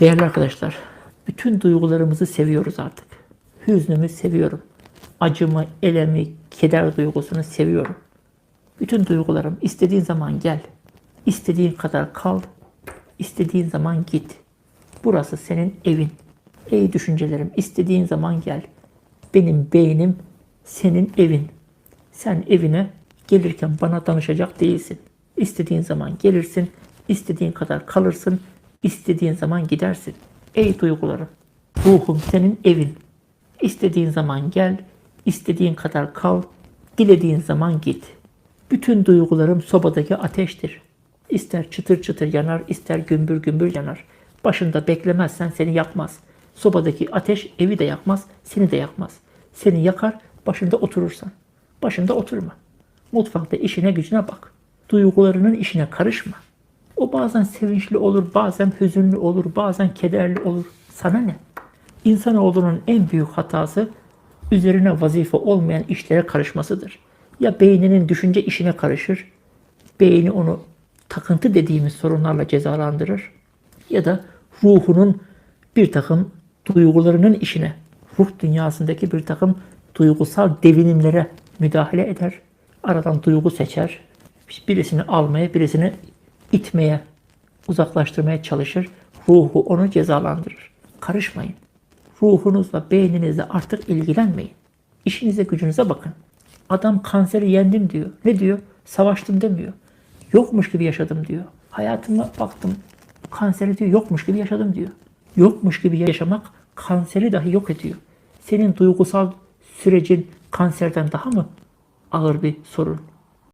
Değerli arkadaşlar, bütün duygularımızı seviyoruz artık. Hüznümü seviyorum. Acımı, elemi, keder duygusunu seviyorum. Bütün duygularım istediğin zaman gel. İstediğin kadar kal. İstediğin zaman git. Burası senin evin. Ey düşüncelerim istediğin zaman gel. Benim beynim senin evin. Sen evine gelirken bana danışacak değilsin. İstediğin zaman gelirsin, istediğin kadar kalırsın, istediğin zaman gidersin. Ey duygularım, ruhum senin evin. İstediğin zaman gel, istediğin kadar kal, dilediğin zaman git. Bütün duygularım sobadaki ateştir. İster çıtır çıtır yanar, ister gümbür gümbür yanar. Başında beklemezsen seni yakmaz. Sobadaki ateş evi de yakmaz, seni de yakmaz. Seni yakar, başında oturursan. Başında oturma. Mutfakta işine gücüne bak. Duygularının işine karışma. O bazen sevinçli olur, bazen hüzünlü olur, bazen kederli olur. Sana ne? İnsanoğlunun en büyük hatası üzerine vazife olmayan işlere karışmasıdır. Ya beyninin düşünce işine karışır, beyni onu takıntı dediğimiz sorunlarla cezalandırır ya da ruhunun bir takım duygularının işine, ruh dünyasındaki bir takım duygusal devinimlere müdahale eder. Aradan duygu seçer. Birisini almaya, birisini itmeye, uzaklaştırmaya çalışır. Ruhu onu cezalandırır. Karışmayın. Ruhunuzla, beyninizle artık ilgilenmeyin. İşinize, gücünüze bakın. Adam kanseri yendim diyor. Ne diyor? Savaştım demiyor. Yokmuş gibi yaşadım diyor. Hayatıma baktım. Kanseri diyor yokmuş gibi yaşadım diyor. Yokmuş gibi yaşamak kanseri dahi yok ediyor. Senin duygusal sürecin kanserden daha mı ağır bir sorun?